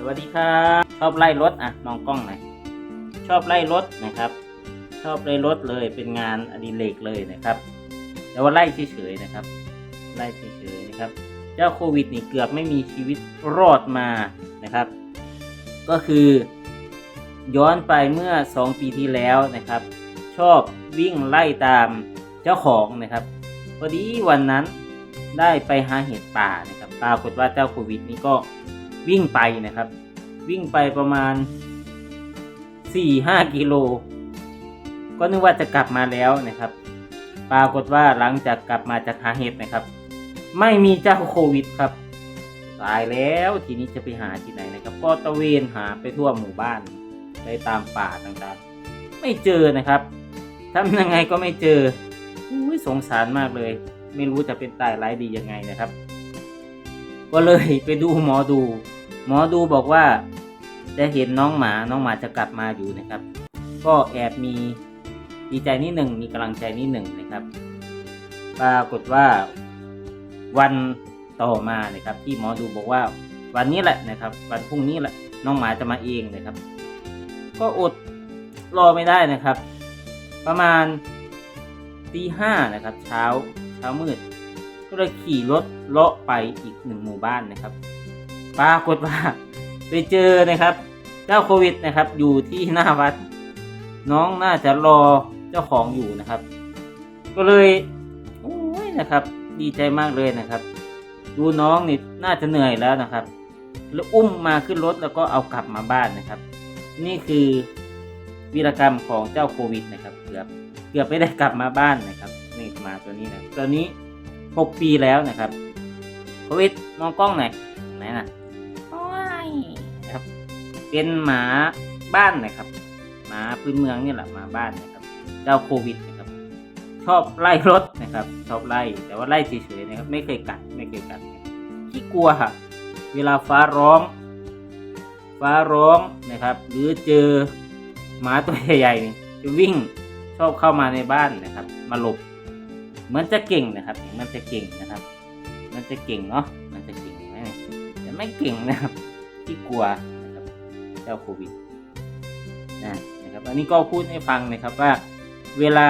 สวัสดีครับชอบไล่รถอะมองกล้องหน่อยชอบไล่รถนะครับ ชอบไล่รถเลยเป็นงานอดิเรกเลยนะครับ แต่ว่าไล่เฉยๆนะครับ ไล่เฉยๆนะครับ เจ้าโควิดนี่เกือบไม่มีชีวิตรอดมานะครับ ก็คือย้อนไปเมื่อ 2 ปีที่แล้วนะครับ ชอบวิ่งไล่ตามเจ้าของนะครับพอดีวันนั้นได้ไปหาเห็ดป่านะครับปรากฏว่าเจ้าโควิดนี้ก็ วิ่งไปนะครับ วิ่งไปประมาณ4-5กิโล ก็นึกว่าจะกลับมาแล้วนะครับ ปรากฏว่าหลังจากกลับมาจากหาเห็ดนะครับ ไม่มีเจ้าโควิดครับ ตายแล้วทีนี้จะไปหาที่ไหนนะครับ ก็ตะเวนหาไปทั่วหมู่บ้านไปตามป่าต่างๆ ไม่เจอนะครับทำยังไงก็ไม่เจออุ้ยสงสารมากเลย ไม่รู้จะเป็นตายร้ายดียังไงนะครับ ก็เลยไปดูหมอดู หมอดูบอกว่าจะเห็นน้องหมาน้องหมาจะกลับมาอยู่นะครับ ก็แอบมีดีใจนิดหนึ่งมีกำลังใจนิดหนึ่งนะครับ ปรากฏว่าวันต่อมานะครับ ที่หมอดูบอกว่า วันนี้แหละนะครับ วันพรุ่งนี้แหละน้องหมาจะมาเองนะครับ ก็อดรอไม่ได้นะครับ ประมาณตีห้านะครับ เช้าเช้ามืดก็เลยขี่รถเลาะไปอีกหนึ่งหมู่บ้านนะครับ ปรากฏว่าไปเจอนะครับ เจ้าโควิดนะครับ อยู่ที่หน้าวัด น้องน่าจะรอเจ้าของอยู่นะครับ ก็เลยโอ้ยนะครับ ดีใจมากเลยนะครับ ดูน้องนี่น่าจะเหนื่อยแล้วนะครับ แล้วอุ้มมาขึ้นรถแล้วก็เอากลับมาบ้านนะครับ นี่คือวีรกรรมของเจ้าโควิดนะครับเกือบเกือบไม่ได้กลับมาบ้านนะครับนี่มาตัวนี้นะตัวนี้หกปีแล้วนะครับโควิดมองกล้องหน่อยไหนนะ เป็นหมาบ้านนะครับ หมาพื้นเมืองนี่แหละหมาบ้านนะครับ เจ้าโควิดนะครับ ชอบไล่รถนะครับ ชอบไล่แต่ว่าไล่เฉยๆนะครับ ไม่เคยกัดไม่เคยกัดขี้กลัวค่ะเวลาฟ้าร้อง ฟ้าร้องนะครับ หรือเจอหมาตัวใหญ่ๆจะวิ่งชอบเข้ามาในบ้านนะครับ มาหลบเหมือนจะเก่งนะครับ มันจะเก่งนะครับ มันจะเก่งเนาะมันจะเก่งไหมแต่ไม่เก่งนะครับที่กลัว เจ้าโควิดนะนะครับอันนี้ก็พูดให้ฟังนะครับว่าเวลา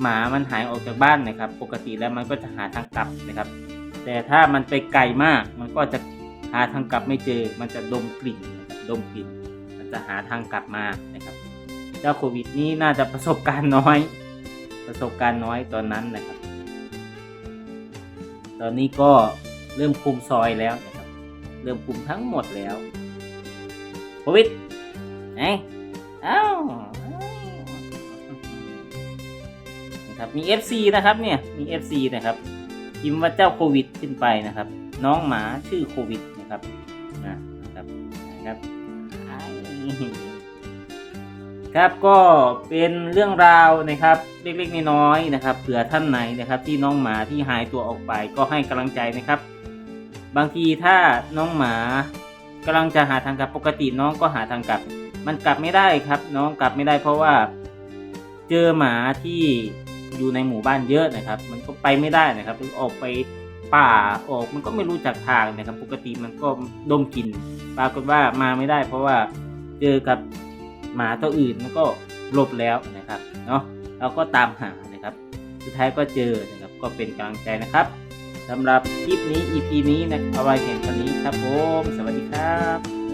หมามันหายออกจากบ้านนะครับ ปกติแล้วมันก็จะหาทางกลับนะครับ แต่ถ้ามันไปไกลมากมันก็จะหาทางกลับไม่เจอ มันจะดมกลิ่นนะครับดมกลิ่น มันจะหาทางกลับมานะครับ เจ้าโควิดนี้น่าจะประสบการณ์น้อย ประสบการณ์น้อยตอนนั้นนะครับ ตอนนี้ก็เริ่มคุมซอยแล้วนะครับ เริ่มคุมทั้งหมดแล้ว โควิดไงเอ้านะครับมี FC นะครับเนี่ยมี FC นะครับพิมพ์ว่าเจ้าโควิดขึ้นไปนะครับ น้องหมาชื่อโควิดนะครับนะครับนะครับครับก็เป็นเรื่องราวนะครับเล็กๆน้อยๆนะครับเผื่อท่านไหนนะครับ ที่น้องหมาที่หายตัวออกไปก็ให้กำลังใจนะครับ บางทีถ้าน้องหมา กำลังจะหาทางกลับปกติน้องก็หาทางกลับ มันกลับไม่ได้ครับ น้องกลับไม่ได้เพราะว่า เจอหมาที่อยู่ในหมู่บ้านเยอะนะครับ มันก็ไปไม่ได้นะครับออกไปป่าออกมันก็ไม่รู้จักทางนะครับ ปกติมันก็ดมกลิ่นปรากฏว่ามาไม่ได้ เพราะว่าเจอกับหมาตัวอื่นมันก็หลบแล้วนะครับเนาะเราก็ตามหานะครับ สุดท้ายก็เจอนะครับก็เป็นกำลังใจนะครับ สำหรับคลิปนี้ EP นี้นะครับเอาไว้เพียงเท่านี้ครับผม สวัสดีครับ